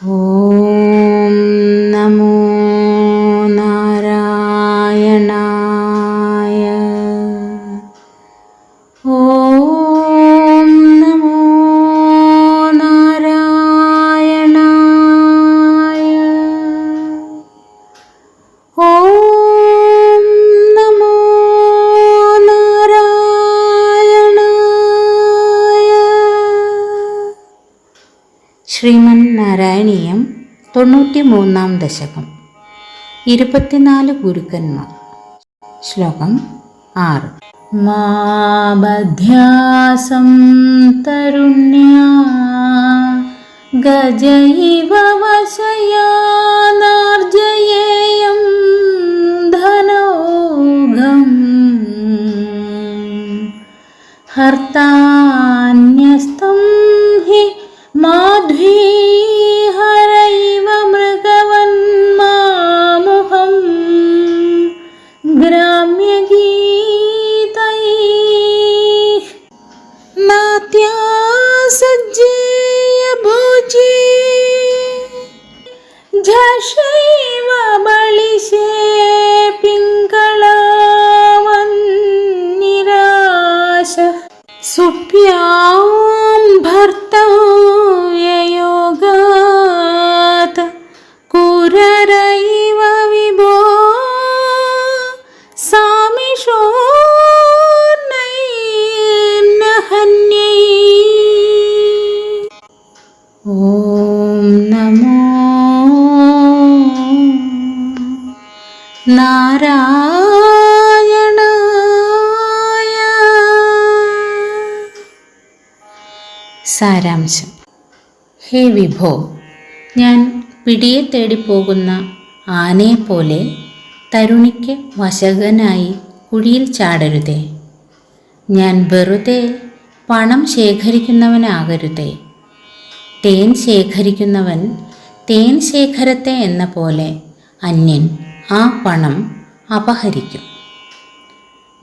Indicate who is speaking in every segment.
Speaker 1: Oh. Shriman Narayaneeyam തൊണ്ണൂറ്റി മൂന്നാം ദശകം. ഇരുപത്തിനാല് ഗുരുക്കന്മാർ. ശ്ലോകം ആറ്. മാബധ്യാസം തരുണ്യ ഗജൈവ വശയാനാർജയേയം ധനോഘം ഹർത്താന്യസ്തം ग्राम्यगीतैः नात्या सज्जेय भोजे झषैव बलिषे पिङ्गलावन्निराश सुप्या നാരായണായ സാരാംശം. ഹേ വിഭോ ഞാൻ പിടിയെ തേടി പോകുന്ന ആനയെപ്പോലെ തരുണിക്ക് വശകനായി കുഴിയിൽ ചാടരുതേ. ഞാൻ വെറുതെ പണം ശേഖരിക്കുന്നവനാകരുതേ. തേൻ ശേഖരിക്കുന്നവൻ തേൻ ശേഖരത്തെ എന്ന പോലെ അന്യൻ ആ പണം അപഹരിക്കും.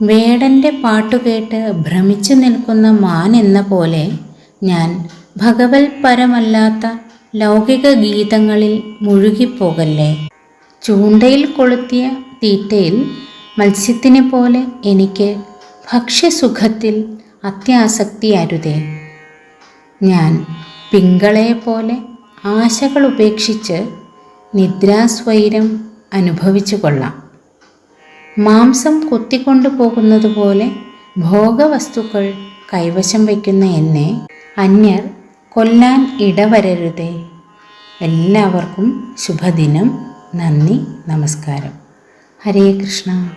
Speaker 1: വേടന്റെ പാട്ടുകേട്ട് ഭ്രമിച്ചു നിൽക്കുന്ന മാൻ എന്ന പോലെ ഞാൻ ഭഗവത്പരമല്ലാത്ത ലൗകിക ഗീതങ്ങളിൽ മുഴുകിപ്പോകല്ലേ? ചൂണ്ടയിൽ കൊളുത്തിയ തീറ്റയിൽ മത്സ്യത്തിനെ പോലെ എനിക്ക് ഭക്ഷ്യസുഖത്തിൽ അത്യാസക്തി അരുതേ. ഞാൻ പിങ്കളയെപ്പോലെ ആശകൾ ഉപേക്ഷിച്ച് നിദ്രാസ്വൈരം അനുഭവിച്ചു കൊള്ളാം. മാംസം കൊത്തിക്കൊണ്ടു പോകുന്നത് പോലെ ഭോഗവസ്തുക്കൾ കൈവശം വയ്ക്കുന്ന എന്നെ അന്യർ കൊല്ലാൻ ഇടവരരുതേ. എല്ലാവർക്കും ശുഭദിനം. നന്ദി. നമസ്കാരം. ഹരേ കൃഷ്ണ.